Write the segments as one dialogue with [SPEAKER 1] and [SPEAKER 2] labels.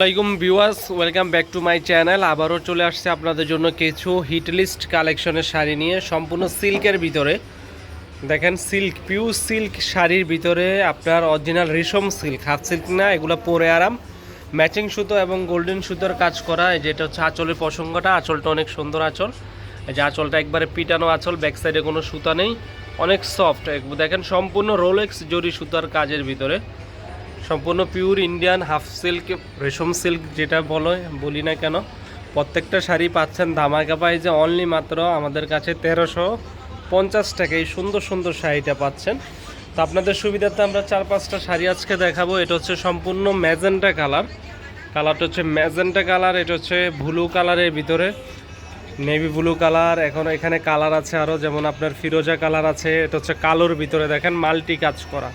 [SPEAKER 1] আসসালামাইকুম viewers, welcome back to my channel. আবারও চলে আসছে আপনাদের জন্য কিছু হিট লিস্ট কালেকশনের শাড়ি নিয়ে সম্পূর্ণ সিল্কের ভিতরে। দেখেন, সিল্ক পিউ সিল্ক শাড়ির ভিতরে আপনার অরিজিনাল রেশম সিল্ক হাফ সিল্ক না, এগুলো পরে আরাম। ম্যাচিং সুতো এবং গোল্ডেন সুতোর কাজ করা যেটা হচ্ছে আঁচলের প্রসঙ্গটা, আঁচলটা অনেক সুন্দর আঁচল। যে আঁচলটা একবারে পিটানো আঁচল ব্যাক সাইডে কোনো সুতা নেই, অনেক সফট দেখেন, সম্পূর্ণ রোলেক্স জরি সুতার কাজের ভিতরে। সম্পূর্ণ পিওর ইন্ডিয়ান হাফ সিল্ক রেশম সিল্ক যেটা বলো, বলি না কেন। প্রত্যেকটা শাড়ি পাচ্ছেন, ধামাকা পাই যে অনলি মাত্র আমাদের কাছে তেরোশো পঞ্চাশ টাকা। এই সুন্দর সুন্দর শাড়িটা পাচ্ছেন। তো আপনাদের সুবিধার্থে আমরা চার পাঁচটা শাড়ি আজকে দেখাবো। এটা হচ্ছে সম্পূর্ণ ম্যাজেন্টা কালার কালারটা হচ্ছে ম্যাজেন্টা কালার এটা হচ্ছে ব্লু কালারের ভিতরে। নেভি ব্লু কালার এখন এখানে কালার আছে আরও যেমন আপনার ফিরোজা কালার আছে, এটা হচ্ছে কালোর ভিতরে। দেখেন মাল্টি কাজ করা।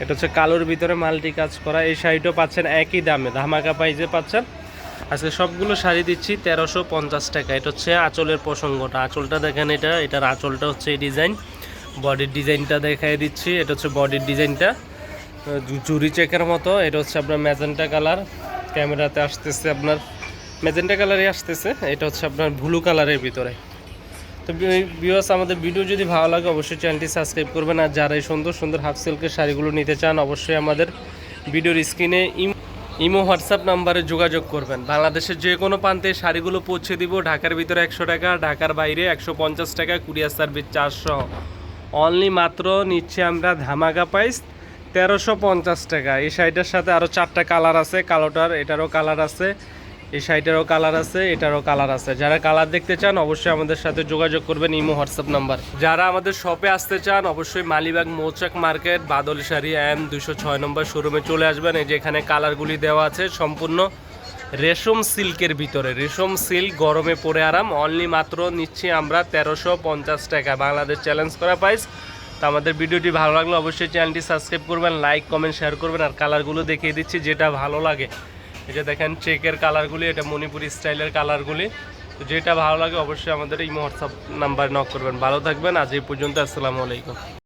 [SPEAKER 1] এটা হচ্ছে কালোর ভিতরে মাল্টি কাজ করা। এই শাড়িটাও পাচ্ছেন একই দামে। ধামাকা পাইজে পাচ্ছেন। আজকে সবগুলো শাড়ি দিচ্ছি তেরোশো পঞ্চাশ টাকা। এটা হচ্ছে আঁচলের প্রসঙ্গটা। আঁচলটা দেখেন এটা। এটার আঁচলটা হচ্ছে এই ডিজাইন বডির ডিজাইনটা দেখাই দিচ্ছি। এটা হচ্ছে বডির ডিজাইনটা জুরি চেকের মতো। এটা হচ্ছে আপনার ম্যাজেন্টা কালার। ক্যামেরাতে আসতেছে আপনার। ম্যাজেন্টা কালারই আসতেছে। এটা হচ্ছে আপনার ব্লু কালারের ভিতরে। তো বিওয়াস আমাদের ভিডিও যদি ভালো লাগে, অবশ্যই চ্যানেলটি সাবস্ক্রাইব করবেন। আর যারা এই সুন্দর সুন্দর হাফ সিল্কের শাড়িগুলো নিতে চান, অবশ্যই আমাদের ভিডিওর স্ক্রিনে ইমো হোয়াটসঅ্যাপ নাম্বারে যোগাযোগ করবেন। বাংলাদেশের যে কোনো প্রান্তে শাড়িগুলো পৌঁছে দিব। ঢাকার ভিতরে একশো টাকা, ঢাকার বাইরে একশো পঞ্চাশ টাকা, কুরিয়ার সার্ভিস চারশো অনলি মাত্র নিচ্ছে আমরা ধামাকা পাইস তেরোশো পঞ্চাশ টাকা। এই শাড়িটার সাথে আরও চারটা কালার আছে। কালোটার, এটারও কালার আছে। এই শাড়িটারও কালার আছে, এটারও কালার আছে। যারা কালার দেখতে চান, অবশ্যই আমাদের সাথে যোগাযোগ করবেন ইমো, হোয়াটসঅ্যাপ নাম্বার। যারা আমাদের শপে আসতে চান, অবশ্যই মালিবাগ মৌচাক মার্কেট, বাদল শাড়ি এম দুশো ছয় নম্বর শোরুমে চলে আসবেন। এই যে এখানে কালারগুলি দেওয়া আছে, সম্পূর্ণ রেশম সিল্কের ভিতরে। রেশম সিল্ক গরমে পরে আরাম অনলি মাত্র নিচ্ছি আমরা তেরোশো পঞ্চাশ টাকা। বাংলাদেশ চ্যালেঞ্জ করা প্রাইস তো আমাদের ভিডিওটি ভালো লাগলে অবশ্যই চ্যানেলটি সাবস্ক্রাইব করবেন লাইক কমেন্ট শেয়ার করবেন। আর কালারগুলো দেখিয়ে দিচ্ছি, যেটা ভালো লাগে। এই যে দেখেন চেকের কালারগুলি, এটা মণিপুরি স্টাইলের কালারগুলি। তো যেটা ভালো লাগে অবশ্যই আমাদের এই হোয়াটসঅ্যাপ নাম্বার নক করবেন। ভালো থাকবেন, আজ এই পর্যন্ত, আসসালামু আলাইকুম।